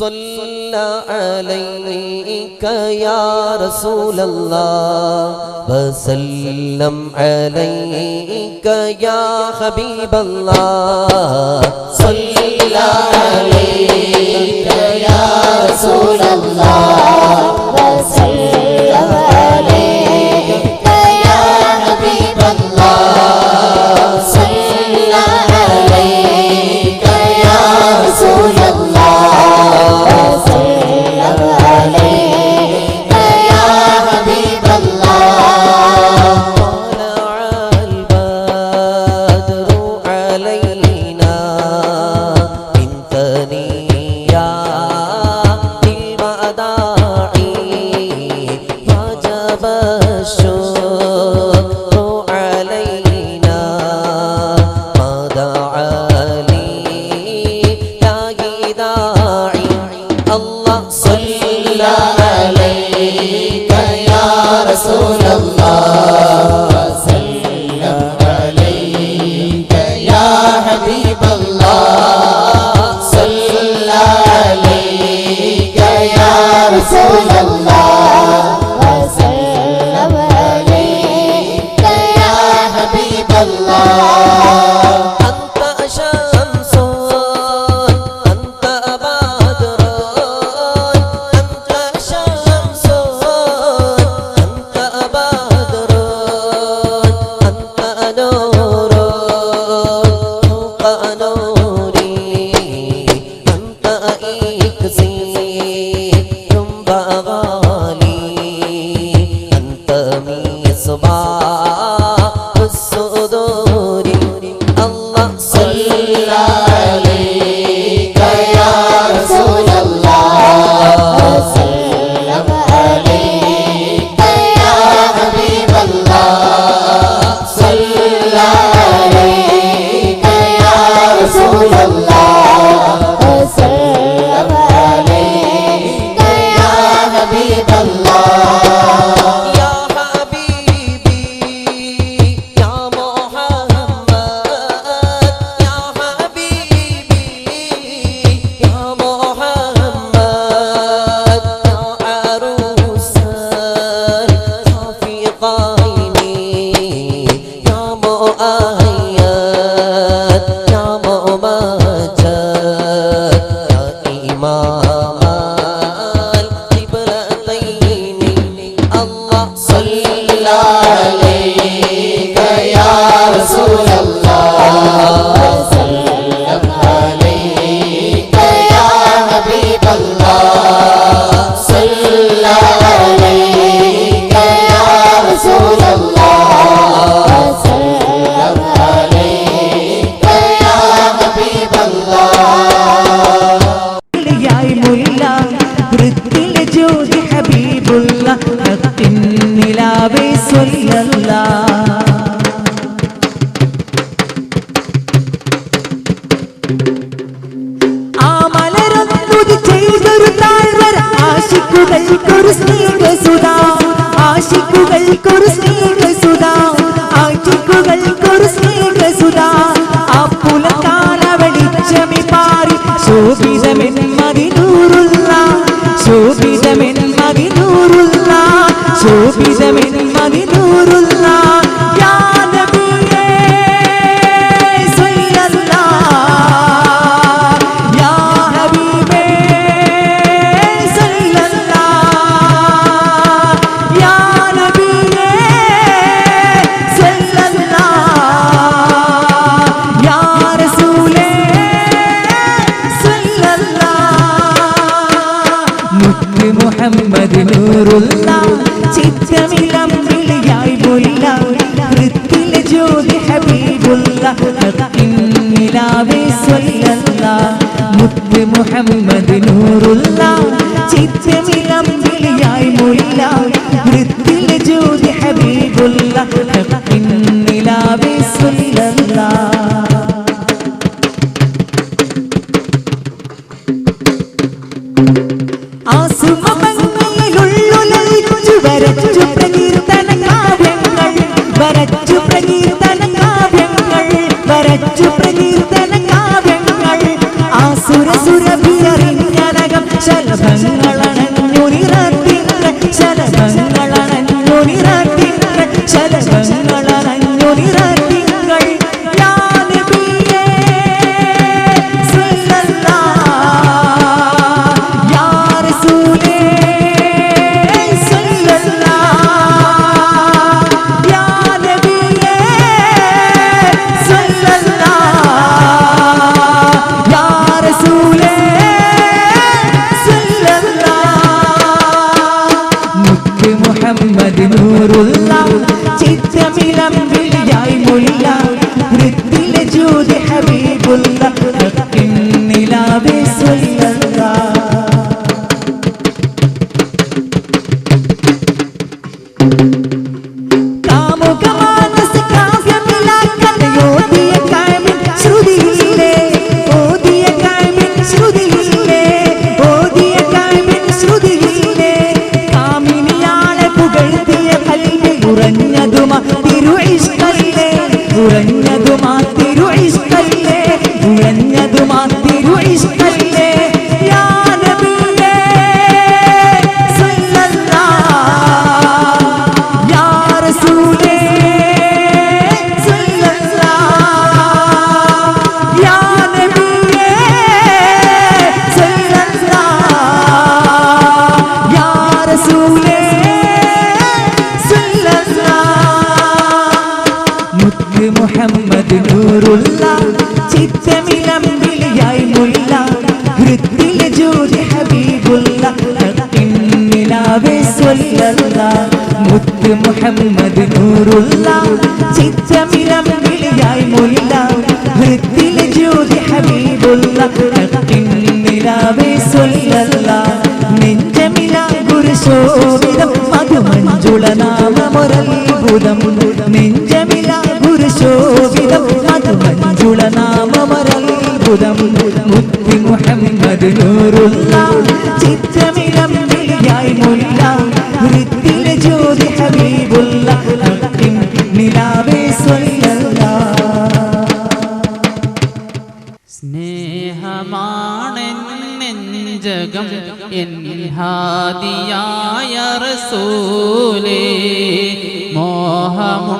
صلى عليك يا رسول الله. وسلم عليك يا حبيب الله. صلى عليك الله صلى عليك يا love. ആശിക്കുകൾക്കൊരു സ്നേഹസുത. ആശിക്കുകൾക്കൊരു സ്നേഹസുത. ആശിക്കുകൾക്കൊരു സ്നേഹസുത. ആ പുലക്കാല വെളിച്ചമി പാറി ശോഭിതമെന്മതിനൂറുള്ള ശോഭിതമെന്മതിനൂറുള്ള ശോഭിത മുഹമ്മദ് നൂറുള്ള ചിത്രമിളം വിളിയായി പൊല്ല വൃത്തിലെ ജ്യോതി ഹബീബുള്ള നിലാവേ സ്വല്ല മുത്ത് മുഹമ്മദ് നൂറുള്ള ചിത്രമിളം വിളിയായി മുല്ല. വൃത്തിലെ ജ്യോതി ഹബീബുള്ള നിലാവേ സ്വല്ല ആസുമ 小盘 റസൂലേ സല്ലല്ലാഹ് മുത്ത് മുഹമ്മദ് നൂറുള്ള ചിത്തമിലം വിളിയായി മുല്ല. ജ്യോതി ഹബീബുള്ള ഹക്കിൻ നിലാവേ സ്വല്ലല്ലാഹ് മുത്ത് മുഹമ്മദ് നൂറുള്ള ചിത്തമിലം വിളിയായി മുല്ല. ജ്യോതി ഹബീബുള്ള ഹക്കിൻ നിലാവേ സ്വല്ലല്ലാഹ് നെഞ്ചമില ഗുരുശോഭിതം മധുമഞ്ജുള നാമമൊരത്ഭുതം നെഞ്ചമില ഗുരുശോഭിതം നാമമൊരത്ഭുതം മുത്തി മുഹമ്മദ് നൂറുള്ള ചിത്രമിലം മുല്ല. വൃത്തിലെ ജ്യോതി ഹബീബുള്ള ഹക്കിൻ നിലാവേ എൻ ഹാദിയായ റസൂലേ. മോഹമുണ്ട്